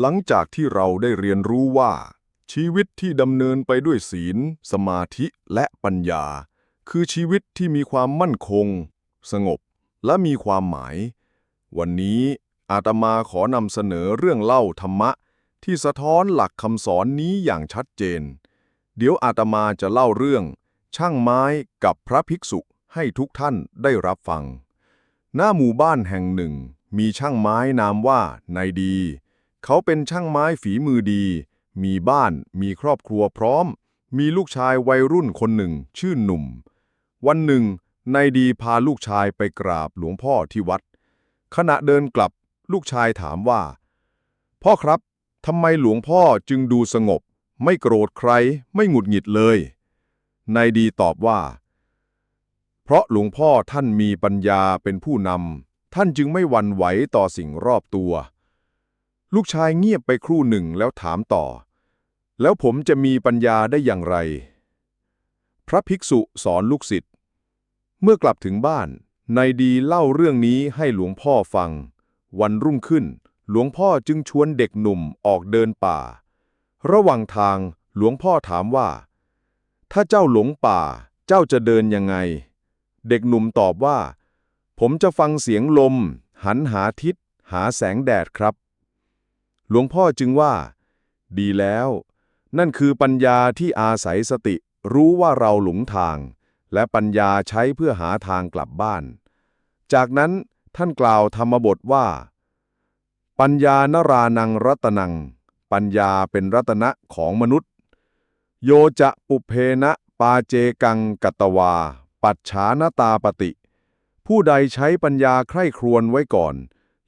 หลังจากที่เราได้เรียนรู้ว่า ชีวิตที่ดำเนินไปด้วยศีล สมาธิและปัญญา คือชีวิตที่มีความมั่นคง สงบ และมีความหมาย วันนี้อาตมาขอนำเสนอเรื่องเล่าธรรมะ ที่สะท้อนหลักคำสอนนี้อย่างชัดเจน เดี๋ยวอาตมาจะเล่าเรื่อง ช่างไม้กับพระภิกษุให้ทุกท่านได้รับฟัง หน้าหมู่บ้านแห่งหนึ่ง มีช่างไม้นามว่านายดี เขาเป็นช่างไม้ฝีมือดี มีบ้าน มีครอบครัวพร้อม มีลูกชายวัยรุ่นคนหนึ่ง ชื่อหนุ่ม วันหนึ่งนายดีพาลูกชายไปกราบหลวงพ่อที่วัด ขณะเดินกลับลูกชายถามว่า พ่อครับทำไมหลวงพ่อจึงดูสงบ ไม่โกรธใคร ไม่หงุดหงิดเลยนายดีตอบว่า เพราะหลวงพ่อท่านมีปัญญาเป็นผู้นำท่านจึงไม่หวั่นไหวต่อสิ่งรอบตัว ลูกชายเงียบไปครู่หนึ่งแล้วถามต่อ แล้วผมจะมีปัญญาได้อย่างไร พระภิกษุสอนลูกศิษย์ เมื่อกลับถึงบ้าน นายดีเล่าเรื่องนี้ให้หลวงพ่อฟัง วันรุ่งขึ้น หลวงพ่อจึงชวนเด็กหนุ่มออกเดินป่า ระหว่างทางหลวงพ่อถามว่า ถ้าเจ้าหลงป่า เจ้าจะเดินยังไง เด็กหนุ่มตอบว่า ผมจะฟังเสียงลม หันหาทิศ หาแสงแดดครับ หลวงพ่อจึงว่า ดีแล้ว นั่นคือปัญญาที่อาศัยสติ รู้ว่าเราหลงทาง และปัญญาใช้เพื่อหาทางกลับบ้าน จากนั้นท่านกล่าวธรรมบทว่า ปัญญานรานังรัตนัง ปัญญาเป็นรัตนะของมนุษย์ โยจะปุเพนะปาเจกังกัตวา ปัจฉานตาปติ ผู้ใดใช้ปัญญาใคร่ครวญไว้ก่อน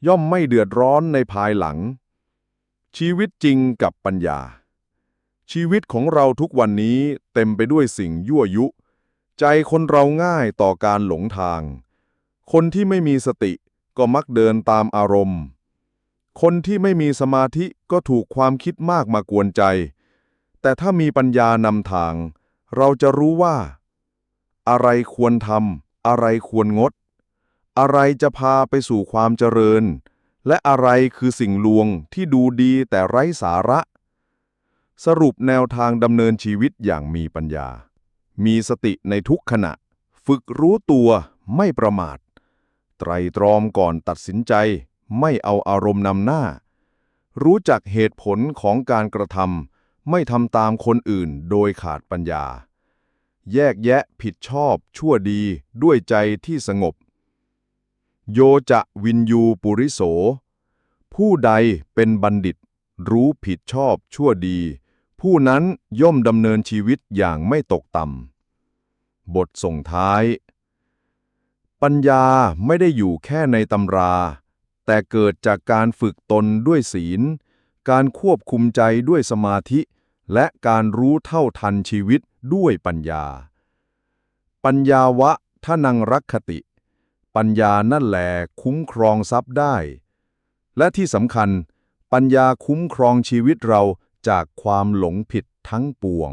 ย่อมไม่เดือดร้อนในภายหลัง ชีวิตจริงกับปัญญา ชีวิตของเราทุกวันนี้เต็มไปด้วยสิ่งยั่วยุ ใจคนเราง่ายต่อการหลงทาง คนที่ไม่มีสติก็มักเดินตามอารมณ์ คนที่ไม่มีสมาธิก็ถูกความคิดมากมากวนใจ แต่ถ้ามีปัญญานำทาง เราจะรู้ว่า อะไรควรทำอะไรควรงด อะไรจะพาไปสู่ความเจริญ และอะไรคือสิ่งลวงที่ดูดีแต่ไร้สาระ สรุปแนวทางดำเนินชีวิตอย่างมีปัญญา มีสติในทุกขณะ ฝึกรู้ตัวไม่ประมาท ไตรตรองก่อนตัดสินใจ ไม่เอาอารมณ์นำหน้า รู้จักเหตุผลของการกระทำไม่ทำตามคนอื่นโดยขาดปัญญา แยกแยะผิดชอบชั่วดีด้วยใจที่สงบ โยจะวินยูปุริโส ผู้ใดเป็นบัณฑิต รู้ผิดชอบชั่วดี ผู้นั้นย่อมดำเนินชีวิตอย่างไม่ตกต่ำ บทส่งท้าย ปัญญาไม่ได้อยู่แค่ในตำรา แต่เกิดจากการฝึกตนด้วยศีล การควบคุมใจด้วยสมาธิ และการรู้เท่าทันชีวิตด้วยปัญญา ปัญญาวะทะนังรักขติ ปัญญานั่นแหลคุ้มครองทรัพย์ได้ และที่สำคัญ ปัญญาคุ้มครองชีวิตเราจากความหลงผิดทั้งปวง